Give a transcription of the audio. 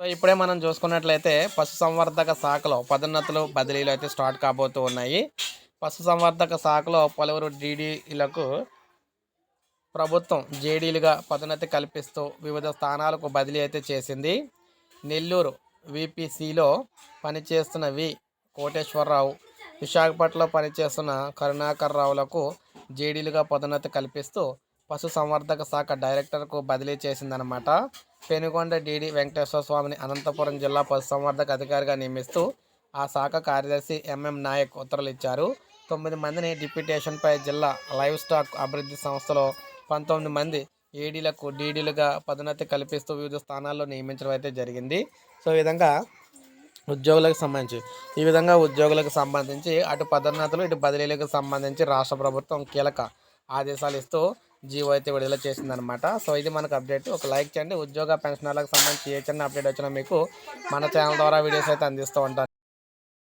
So ఇప్పుడే మనం చూసుకున్నట్లయితే పశుసంవర్ధక శాఖలో పదోన్నతులు బదిలీలు అయితే స్టార్ట్ కాబోతూ ఉన్నాయి. పశుసంవర్ధక శాఖలో పలువురు డీడీలకు ప్రభుత్వం జేడీలుగా పదోన్నతి కల్పిస్తూ వివిధ స్థానాలకు బదిలీ అయితే చేసింది. నెల్లూరు విపిసిలో పనిచేస్తున్న వి కోటేశ్వరరావు విశాఖపట్నంలో పనిచేస్తున్న కరుణాకర్ రావులకు జేడీలుగా పదోన్నతి కల్పిస్తూ పశుసంవర్ధక శాఖ డైరెక్టర్కు బదిలీ చేసిందనమాట పెనుగొండ డీడీ వెంకటేశ్వర స్వామిని అనంతపురం జిల్లా పశుసంవర్ధక అధికారిగా నియమిస్తూ ఆ శాఖ కార్యదర్శి ఎంఎం నాయక్ ఉత్తర్వులు ఇచ్చారు. తొమ్మిది మందిని డిప్యూటేషన్పై జిల్లా లైవ్ స్టాక్ అభివృద్ధి సంస్థలో పంతొమ్మిది మంది ఏడీలకు డీడీలుగా పదోన్నతి కల్పిస్తూ వివిధ స్థానాల్లో నియమించడం అయితే జరిగింది. సో ఈ విధంగా ఉద్యోగులకు సంబంధించి ఈ విధంగా ఉద్యోగులకు సంబంధించి అటు పదోన్నతులు ఇటు బదిలీలకు సంబంధించి రాష్ట్ర ప్రభుత్వం కీలక ఆదేశాలు ఇస్తూ జీవో అయితే విడుదల చేసిందనమాట సో ఇది మనకు అప్డేట్ ఒక లైక్ చేయండి. ఉద్యోగ పెన్షనర్లకు సంబంధించి ఏ చిన్న అప్డేట్ వచ్చినా మీకు మన ఛానల్ ద్వారా వీడియోస్ అయితే అందిస్తూ ఉంటాను.